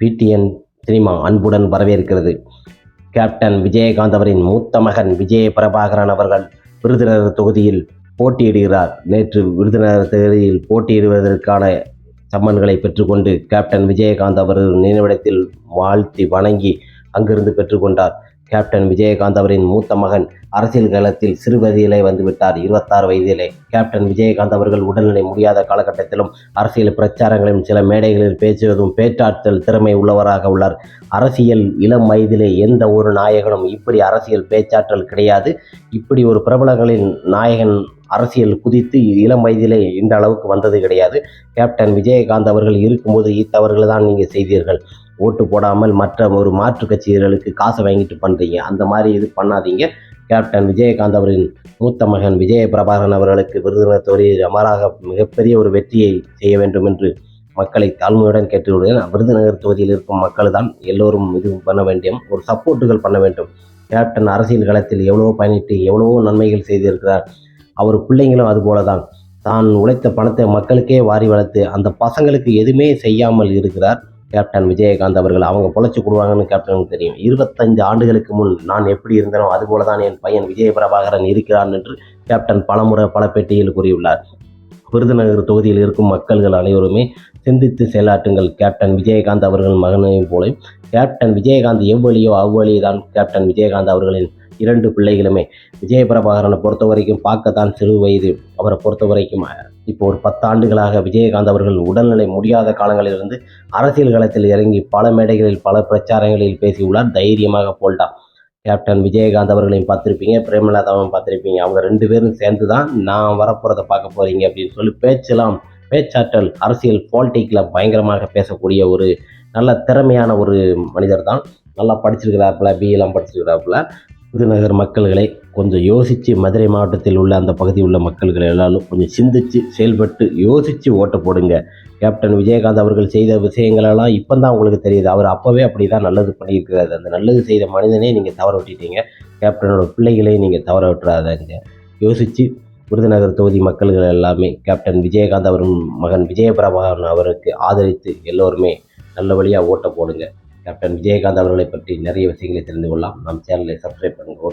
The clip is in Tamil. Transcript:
பிடிஎன் சினிமா அன்புடன் வரவேற்கிறது. கேப்டன் விஜயகாந்த் அவரின் மூத்த மகன் விஜய பிரபாகரன் அவர்கள் விருதுநகர் தொகுதியில் போட்டியிடுகிறார். நேற்று விருதுநகர் தொகுதியில் போட்டியிடுவதற்கான சம்மன்களை பெற்றுக்கொண்டு கேப்டன் விஜயகாந்த் அவர்கள் நினைவிடத்தில் வாழ்த்தி வணங்கி அங்கிருந்து பெற்றுக்கொண்டார். கேப்டன் விஜயகாந்த் அவரின் மூத்த மகன் அரசியல் களத்தில் சிறு வயதிலே வந்துவிட்டார். இருபத்தாறு வயதிலே கேப்டன் விஜயகாந்த் அவர்கள் உடல்நிலை முடியாத காலகட்டத்திலும் அரசியல் பிரச்சாரங்களிலும் சில மேடைகளில் பேசுவதும் பேச்சாற்றல் திறமை உள்ளவராக உள்ளார். அரசியல் இளம் வயதிலே எந்த ஒரு நாயகனும் இப்படி அரசியல் பேச்சாற்றல் கிடையாது. இப்படி ஒரு பிரபலங்களின் நாயகன் அரசியல் குதித்து இளம் வயதிலே இந்த அளவுக்கு வந்தது கிடையாது. கேப்டன் விஜயகாந்த் அவர்கள் இருக்கும்போது இத்தவர்கள் தான் நீங்கள் செய்தீர்கள். ஓட்டு போடாமல் மற்ற ஒரு மாற்று கட்சிகளுக்கு காசை வாங்கிட்டு பண்ணுறீங்க அந்த மாதிரி இது பண்ணாதீங்க. கேப்டன் விஜயகாந்த் அவரின் மூத்த மகன் விஜய பிரபாகரன் அவர்களுக்கு விருதுநகர் தொகுதியில் அமராக மிகப்பெரிய ஒரு வெற்றியை செய்ய வேண்டும் என்று மக்களை தாழ்மையுடன் கேட்டுவிடுவேன் விருதுநகர் தொகுதியில் இருக்கும் மக்கள் தான் எல்லோரும் இது பண்ண வேண்டும் ஒரு சப்போர்ட்டுகள் பண்ண வேண்டும். கேப்டன் அரசியல் களத்தில் எவ்வளவோ பயணித்து எவ்வளவோ நன்மைகள் செய்திருக்கிறார். அவர் பிள்ளைங்களும் அதுபோல தான் தான் உழைத்த பணத்தை மக்களுக்கே வாரி வளர்த்து அந்த பசங்களுக்கு எதுவுமே செய்யாமல் இருக்கிறார். கேப்டன் விஜயகாந்த் அவர்கள் அவங்க பொழைச்சி கொடுவாங்கன்னு கேப்டனுக்கு தெரியும். இருபத்தஞ்சு ஆண்டுகளுக்கு முன் நான் எப்படி இருந்தனோ அதுபோல தான் என் பையன் விஜய பிரபாகரன் இருக்கிறான் என்று கேப்டன் பலமுறை பல பேட்டியில் கூறியுள்ளார். விருதுநகர் தொகுதியில் இருக்கும் மக்கள்கள் அனைவருமே சிந்தித்து செயலாற்றுங்கள். கேப்டன் விஜயகாந்த் அவர்களின் மகனையும் போல கேப்டன் விஜயகாந்த் எவ்வழியோ அவ்வழி தான் கேப்டன் விஜயகாந்த் அவர்களின் இரண்டு பிள்ளைகளுமே விஜய பிரபாகரனை பொறுத்த வரைக்கும் பார்க்கத்தான் சிறு வயது. அவரை பொறுத்த வரைக்கும் இப்போ ஒரு பத்தாண்டுகளாக விஜயகாந்த் அவர்கள் உடல்நிலை முடியாத காலங்களிலிருந்து அரசியல் களத்தில் இறங்கி பல மேடைகளில் பல பிரச்சாரங்களில் பேசியுள்ளார். தைரியமாக போல்டா. கேப்டன் விஜயகாந்த் அவர்களையும் பார்த்துருப்பீங்க பிரேமலதாவும் பார்த்துருப்பீங்க. அவங்க ரெண்டு பேரும் சேர்ந்து தான் நான் வரப்போகிறத பார்க்க போகிறீங்க அப்படின்னு சொல்லி பேச்செல்லாம் பேச்சாற்றல் அரசியல் பாலிட்டிக்கில் பயங்கரமாக பேசக்கூடிய ஒரு நல்ல திறமையான ஒரு மனிதர் தான் நல்லா படிச்சிருக்கிறாப்புல பிஏலாம் படிச்சிருக்கிறாப்புல. விருதுநகர் மக்கள்களை கொஞ்சம் யோசித்து மதுரை மாவட்டத்தில் உள்ள அந்த பகுதியில் உள்ள மக்கள்கள் எல்லாரும் கொஞ்சம் சிந்தித்து செயல்பட்டு யோசித்து ஓட்ட போடுங்க. கேப்டன் விஜயகாந்த் அவர்கள் செய்த விஷயங்களெல்லாம் இப்போ தான் உங்களுக்கு தெரியுது. அவர் அப்போவே அப்படி தான் நல்லது பண்ணியிருக்கிறாரு. அந்த நல்லது செய்த மனிதனே நீங்கள் தவற விட்டுட்டீங்க. கேப்டனோட பிள்ளைகளையும் நீங்கள் தவற விட்டுறாதீங்க. யோசித்து விருதுநகர் தொகுதி மக்கள்கள் எல்லாமே கேப்டன் விஜயகாந்த் அவரும் மகன் விஜயபிரபாகரன் அவருக்கு ஆதரித்து எல்லோருமே நல்ல வழியாக ஓட்ட போடுங்க. கேப்டன் விஜயகாந்த் அவர்களை பற்றி நிறைய விஷயங்களை தெரிந்து கொள்ளலாம். நம் சேனலை சப்ஸ்கிரைப் பண்ணுங்கள்.